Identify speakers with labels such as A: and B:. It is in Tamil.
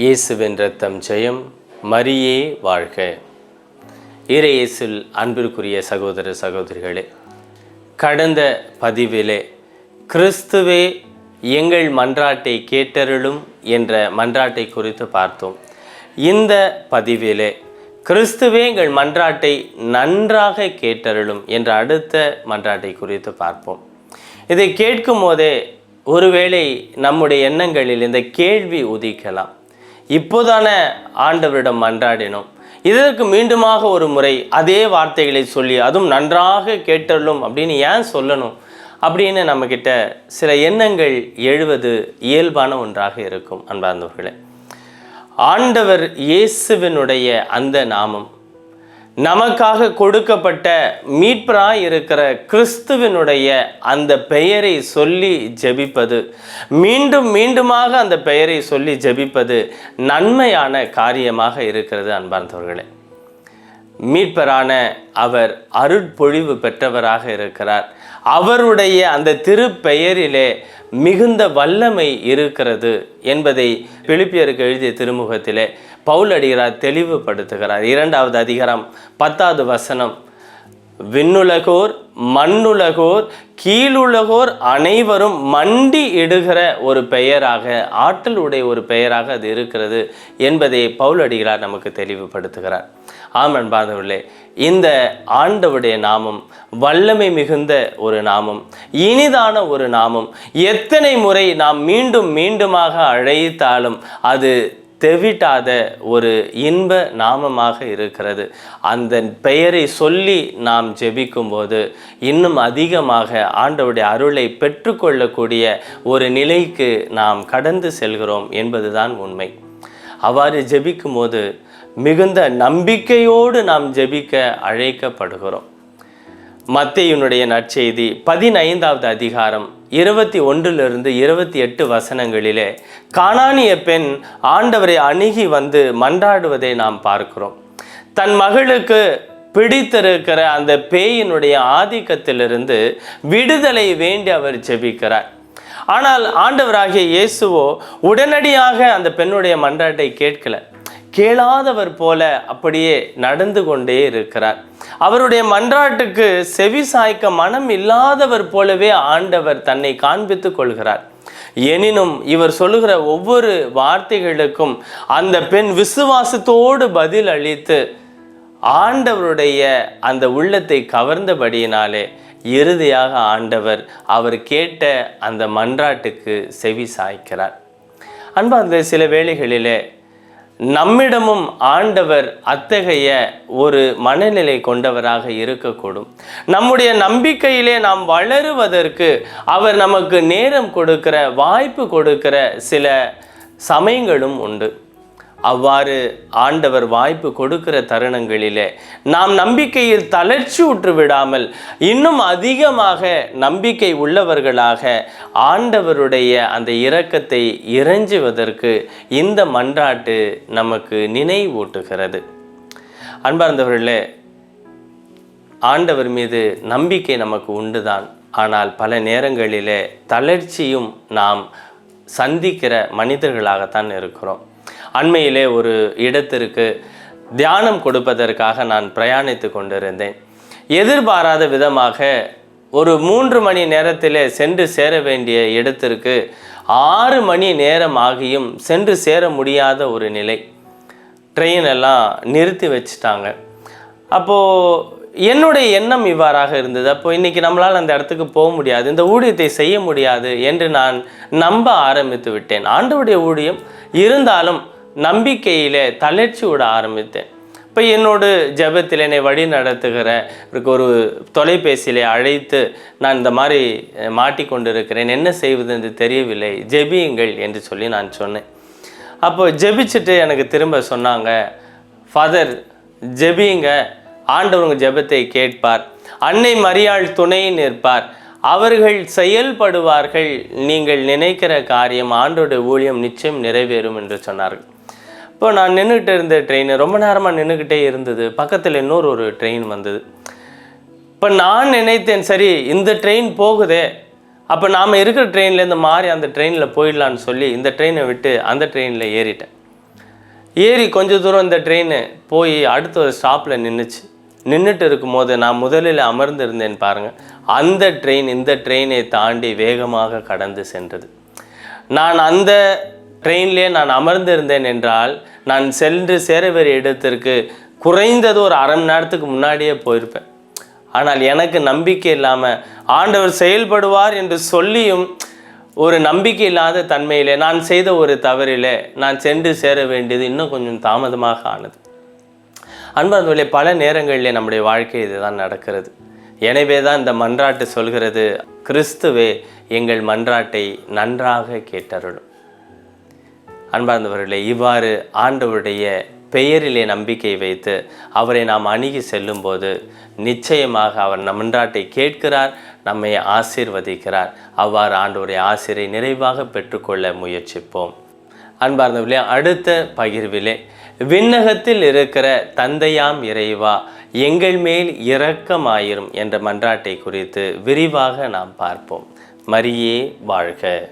A: இயேசுவின் ரத்தம் ஜெயம் மரியே வாழ்க. இறையேசில் அன்பிற்குரிய சகோதர சகோதரிகளே கடந்த பதிவிலே கிறிஸ்துவே எங்கள் மன்றாட்டை கேட்டருளும் என்ற மன்றாட்டை குறித்து பார்த்தோம். இந்த பதிவிலே கிறிஸ்துவே எங்கள் மன்றாட்டை நன்றாக கேட்டருளும் என்ற அடுத்த மன்றாட்டை குறித்து பார்ப்போம். இதை கேட்கும் போதே ஒருவேளை நம்முடைய எண்ணங்களில் இந்த கேள்வி உதிக்கலாம். இப்போதான ஆண்டவரிடம் மன்றாடினோம். இதற்கு மீண்டுமாக ஒரு முறை அதே வார்த்தைகளை சொல்லி அதுவும் நன்றாக கேட்டருளும் அப்படின்னு ஏன் சொல்லணும்? அப்படின்னு நம்மக்கிட்ட சில எண்ணங்கள் எழுவது இயல்பான ஒன்றாக இருக்கும் அன்பார்ந்தவர்களே. ஆண்டவர் இயேசுவினுடைய அந்த நாமம் நமக்காக கொடுக்கப்பட்ட மீட்பராக இருக்கிற கிறிஸ்துவினுடைய அந்த பெயரை சொல்லி ஜெபிப்பது. மீண்டும் மீண்டுமாக அந்த பெயரை சொல்லி ஜெபிப்பது நன்மையான காரியமாக இருக்கிறது அன்பார்ந்தவர்களே. மீட்பரான அவர் அருட்பொழிவு பெற்றவராக இருக்கிறார். அவருடைய அந்த திருப்பெயரிலே மிகுந்த வல்லமை இருக்கிறது என்பதை பிலிப்பியருக்கு எழுதிய திருமுகத்திலே பவுல் அடிகளார் தெளிவுபடுத்துகிறார். இரண்டாவது அதிகாரம் பத்தாவது வசனம். விண்ணுலகோர் மண்ணுலகோர் கீழுலகோர் அனைவரும் மண்டி இடுகிற ஒரு பெயராக ஆற்றல் உடைய ஒரு பெயராக அது இருக்கிறது என்பதை பவுல் அடிகளார் நமக்கு தெளிவுபடுத்துகிறார். ஆம் அன்பாதவர்களே இந்த ஆண்டவுடைய நாமம் வல்லமை மிகுந்த ஒரு நாமம் இனிதான ஒரு நாமம் எத்தனை முறை நாம் மீண்டும் மீண்டுமாக அழைத்தாலும் அது தெவிட்டாத ஒரு இன்ப நாமமாக இருக்கிறது. அந்த பெயரை சொல்லி நாம் ஜெபிக்கும்போது இன்னும் அதிகமாக ஆண்டவுடைய அருளை பெற்றுக்கொள்ளக்கூடிய ஒரு நிலைக்கு நாம் கடந்து செல்கிறோம் என்பதுதான் உண்மை. அவ்வாறு ஜெபிக்கும்போது மிகுந்த நம்பிக்கையோடு நாம் ஜெபிக்க அழைக்கப்படுகிறோம். மத்தையினுடைய நற்செய்தி பதினைந்தாவது அதிகாரம் இருபத்தி ஒன்றிலிருந்து இருபத்தி எட்டு வசனங்களிலே காணானிய பெண் ஆண்டவரை அணுகி வந்து மன்றாடுவதை நாம் பார்க்கிறோம். தன் மகளுக்கு பிடித்திருக்கிற அந்த பேயினுடைய ஆதிக்கத்திலிருந்து விடுதலை வேண்டி அவர் ஜெபிக்கிறார். ஆனால் ஆண்டவராகிய இயேசுவோ உடனடியாக அந்த பெண்ணுடைய மன்றாட்டை கேட்கல. கேளாதவர் போல அப்படியே நடந்து கொண்டே இருக்கிறார். அவருடைய மன்றாட்டுக்கு செவி சாய்க்க மனம் இல்லாதவர் போலவே ஆண்டவர் தன்னை காண்பித்து கொள்கிறார். எனினும் இவர் சொல்லுகிற ஒவ்வொரு வார்த்தைகளுக்கும் அந்த பெண் விசுவாசத்தோடு பதில் அளித்து ஆண்டவருடைய அந்த உள்ளத்தை கவர்ந்தபடியினாலே இறுதியாக ஆண்டவர் அவர் கேட்ட அந்த மன்றாட்டுக்கு செவி சாய்க்கிறார். அன்பார்ந்த சில வேளைகளிலே நம்மிடமும் ஆண்டவர் அத்தகைய ஒரு மனநிலை கொண்டவராக இருக்கக்கூடும். நம்முடைய நம்பிக்கையிலே நாம் வளருவதற்கு அவர் நமக்கு நேரம் கொடுக்கிற வாய்ப்பு கொடுக்கிற சில சமயங்களும் உண்டு. அவ்வாறு ஆண்டவர் வாய்ப்பு கொடுக்கிற தருணங்களிலே நாம் நம்பிக்கையில் தளர்ச்சி உற்று விடாமல் இன்னும் அதிகமாக நம்பிக்கை உள்ளவர்களாக ஆண்டவருடைய அந்த இரக்கத்தை இறைஞ்சுவதற்கு இந்த மன்றாட்டு நமக்கு நினைவூட்டுகிறது. அன்பார்ந்தவர்களே ஆண்டவர் மீது நம்பிக்கை நமக்கு உண்டுதான். ஆனால் பல நேரங்களிலே தளர்ச்சியும் நாம் சந்திக்கிற மனிதர்களாகத்தான் இருக்கிறோம். அண்மையிலே ஒரு இடத்திற்கு தியானம் கொடுப்பதற்காக நான் பிரயாணித்து கொண்டிருந்தேன். எதிர்பாராத விதமாக ஒரு மூன்று மணி நேரத்திலே சென்று சேர வேண்டிய இடத்திற்கு ஆறு மணி நேரம் ஆகியும் சென்று சேர முடியாத ஒரு நிலை. ட்ரெயின் எல்லாம் நிறுத்தி வச்சுட்டாங்க. அப்போது என்னுடைய எண்ணம் இவ்வாறாக இருந்தது. அப்போ இன்றைக்கி நம்மளால் அந்த இடத்துக்கு போக முடியாது. இந்த ஊழியத்தை செய்ய முடியாது என்று நான் நம்ப ஆரம்பித்து விட்டேன். ஆண்டவுடைய ஊழியம் இருந்தாலும் நம்பிக்கையில் தளர்ச்சி விட ஆரம்பித்தேன். இப்போ என்னோடு ஜெபத்தில் என்னை வழி நடத்துகிற ஒரு தொலைபேசியில் அழைத்து நான் இந்த மாதிரி மாட்டிக்கொண்டிருக்கிறேன் என்ன செய்வது என்று தெரியவில்லை ஜெபியுங்கள் என்று சொல்லி நான் சொன்னேன். அப்போ ஜெபிச்சுட்டு எனக்கு திரும்ப சொன்னாங்க ஃபாதர் ஜெபியுங்க ஆண்டவர் ஜெபத்தை கேட்பார். அன்னை மரியாள் துணை நிற்பார். அவர்கள் செயல்படுவார்கள் நீங்கள் நினைக்கிற காரியம் ஆண்டோட ஊழியம் நிச்சயம் நிறைவேறும் என்று சொன்னார்கள். இப்போ நான் நின்றுக்கிட்டு இருந்த ட்ரெயின் ரொம்ப நேரமாக நின்றுக்கிட்டே இருந்தது. பக்கத்தில் இன்னொரு ஒரு ட்ரெயின் வந்தது. இப்போ நான் நினைத்தேன் சரி இந்த ட்ரெயின் போகுதே. அப்போ நாம் இருக்கிற ட்ரெயின்லேருந்து மாறி அந்த ட்ரெயினில் போயிடலான்னு சொல்லி இந்த ட்ரெயினை விட்டு அந்த ட்ரெயினில் ஏறிட்டேன். ஏறி கொஞ்ச தூரம் இந்த ட்ரெயின் போய் அடுத்த ஒரு ஸ்டாப்பில் நின்றுச்சு நின்றுட்டு இருக்கும்போது நான் முதலில் அமர்ந்திருந்தேன் பாருங்கள் அந்த ட்ரெயின் இந்த ட்ரெயினை தாண்டி வேகமாக கடந்து சென்றது. நான் அந்த ட்ரெயின்லேயே நான் அமர்ந்திருந்தேன் என்றால் நான் சென்று சேர வேறு இடத்திற்கு குறைந்தது ஒரு அரை மணி நேரத்துக்கு முன்னாடியே போயிருப்பேன். ஆனால் எனக்கு நம்பிக்கை இல்லாமல் ஆண்டவர் செயல்படுவார் என்று சொல்லியும் ஒரு நம்பிக்கை இல்லாத தன்மையிலே நான் செய்த ஒரு தவறிலே நான் சென்று சேர வேண்டியது இன்னும் கொஞ்சம் தாமதமாக ஆனது. அன்பார்ந்தவர்களே பல நேரங்களிலே நம்முடைய வாழ்க்கை இதுதான் நடக்கிறது. எனவே தான் இந்த மன்றாட்டு சொல்கிறது கிறிஸ்துவே எங்கள் மன்றாட்டை நன்றாக கேட்டருளும். அன்பார்ந்தவர்களே இவ்வாறு ஆண்டவருடைய பெயரிலே நம்பிக்கை வைத்து அவரை நாம் அணுகி செல்லும்போது நிச்சயமாக அவர் நம் மன்றாட்டை கேட்கிறார் நம்மை ஆசீர்வதிக்கிறார். அவ்வாறு ஆண்டவருடைய ஆசிரியை நிறைவாக பெற்றுக்கொள்ள முயற்சிப்போம். அன்பார்ந்தவர்களே அடுத்த பகிர்விலே விண்ணகத்தில் இருக்கிற தந்தையாம் இறைவா எங்கள் மேல் இரக்கமாயிரும் என்ற மன்றாட்டை குறித்து விரிவாக நாம் பார்ப்போம். மரியே வாழ்க.